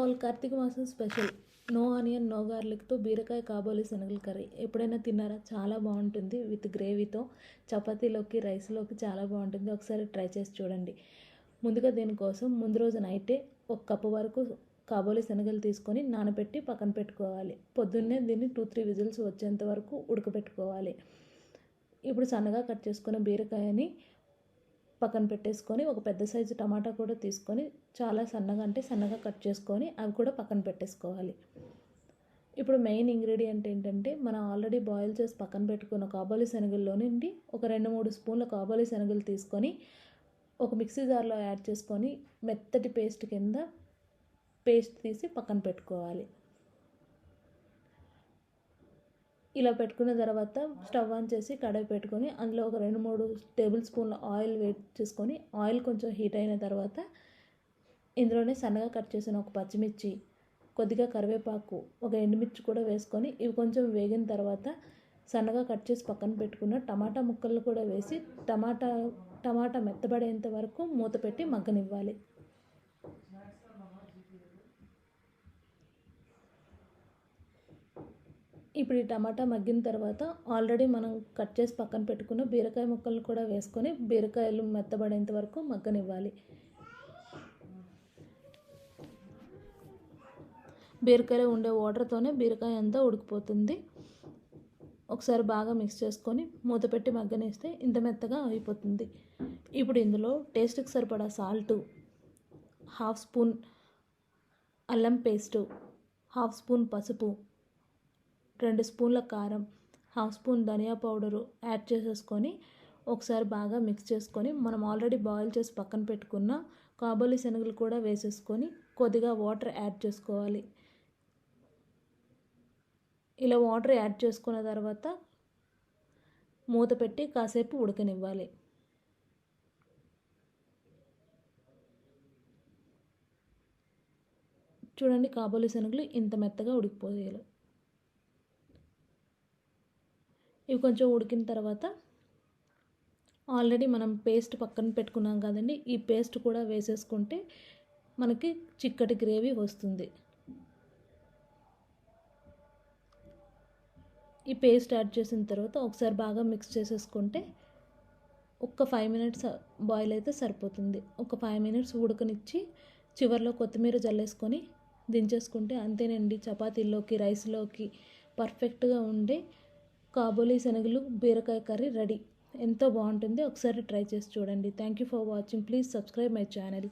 All Karthika మాసం special. No onion no గార్లిక్తో బీరకాయ కాబోలి శనగల కర్రీ. ఎప్పుడైనా తిన్నారా? చాలా బాగుంటుంది విత్ గ్రేవీతో. చపాతీలోకి రైస్లోకి చాలా బాగుంటుంది. ఒకసారి ట్రై చేసి చూడండి. ముందుగా దీనికోసం ముందు రోజు నైటే ఒక కప్పు వరకు కాబోలి శనగలు తీసుకొని నానబెట్టి పక్కన పెట్టుకోవాలి. పొద్దున్నే దీన్ని టూ త్రీ విజిల్స్ వచ్చేంత వరకు ఉడకబెట్టుకోవాలి. ఇప్పుడు సన్నగా కట్ చేసుకున్న బీరకాయని పక్కన పెట్టేసుకొని ఒక పెద్ద సైజు టమాటా కూడా తీసుకొని చాలా సన్నగా అంటే సన్నగా కట్ చేసుకొని అవి కూడా పక్కన పెట్టేసుకోవాలి. ఇప్పుడు మెయిన్ ఇంగ్రీడియంట్ ఏంటంటే మనం ఆల్రెడీ బాయిల్ చేసి పక్కన పెట్టుకున్న కాబోలి శనగల్లో నుండి ఒక రెండు మూడు స్పూన్ల కాబోలి శనగలు తీసుకొని ఒక మిక్సీ జార్లో యాడ్ చేసుకొని మెత్తటి పేస్ట్ కింద పేస్ట్ తీసి పక్కన పెట్టుకోవాలి. ఇలా పెట్టుకున్న తర్వాత స్టవ్ ఆన్ చేసి కడాయి పెట్టుకొని అందులో ఒక రెండు మూడు టేబుల్ స్పూన్ల ఆయిల్ వేట్ చేసుకొని ఆయిల్ కొంచెం హీట్ అయిన తర్వాత ఇందులోనే సన్నగా కట్ చేసిన ఒక పచ్చిమిర్చి కొద్దిగా కరివేపాకు ఒక ఎండుమిర్చి కూడా వేసుకొని ఇవి కొంచెం వేగిన తర్వాత సన్నగా కట్ చేసి పక్కన పెట్టుకున్న టమాటా ముక్కలు కూడా వేసి టమాటా టమాటా మెత్తబడేంత వరకు మూత పెట్టి మగ్గనివ్వాలి. ఇప్పుడు ఈ టమాటా మగ్గిన తర్వాత ఆల్రెడీ మనం కట్ చేసి పక్కన పెట్టుకున్న బీరకాయ ముక్కలు కూడా వేసుకొని బీరకాయలు మెత్తబడేంత వరకు మగ్గనివ్వాలి. బీరకాయలో ఉండే వాటర్తోనే బీరకాయ అంతా ఉడికిపోతుంది. ఒకసారి బాగా మిక్స్ చేసుకొని మూత పెట్టి మగ్గనిస్తే ఇంత మెత్తగా అయిపోతుంది. ఇప్పుడు ఇందులో టేస్ట్కి సరిపడా సాల్టు హాఫ్ స్పూన్ అల్లం పేస్టు హాఫ్ స్పూన్ పసుపు రెండు స్పూన్ల కారం హాఫ్ స్పూన్ ధనియా పౌడరు యాడ్ చేసేసుకొని ఒకసారి బాగా మిక్స్ చేసుకొని మనం ఆల్రెడీ బాయిల్ చేసి పక్కన పెట్టుకున్న కాబోలి శనగలు కూడా వేసేసుకొని కొద్దిగా వాటర్ యాడ్ చేసుకోవాలి. ఇలా వాటర్ యాడ్ చేసుకున్న తర్వాత మూత పెట్టి కాసేపు ఉడకనివ్వాలి. చూడండి కాబోలి శనగలు ఇంత మెత్తగా ఉడికిపోయాలి ఇవి కొంచెం ఉడికిన తర్వాత ఆల్రెడీ మనం పేస్ట్ పక్కన పెట్టుకున్నాం కదండి ఈ పేస్ట్ కూడా వేసేసుకుంటే మనకి చిక్కటి గ్రేవీ వస్తుంది. ఈ పేస్ట్ యాడ్ చేసిన తర్వాత ఒకసారి బాగా మిక్స్ చేసేసుకుంటే ఒక్క ఫైవ్ మినిట్స్ బాయిల్ అయితే సరిపోతుంది. ఒక ఫైవ్ మినిట్స్ ఉడకనిచ్చి చివరిలో కొత్తిమీర జల్లేసుకొని దించేసుకుంటే అంతేనండి చపాతీల్లోకి రైస్లోకి పర్ఫెక్ట్గా ఉండే కాబోలి శనగలు బీరకాయ కర్రీ రెడీ. ఎంతో బాగుంటుంది. ఒకసారి ట్రై చేసి చూడండి. Thank you for watching please subscribe my channel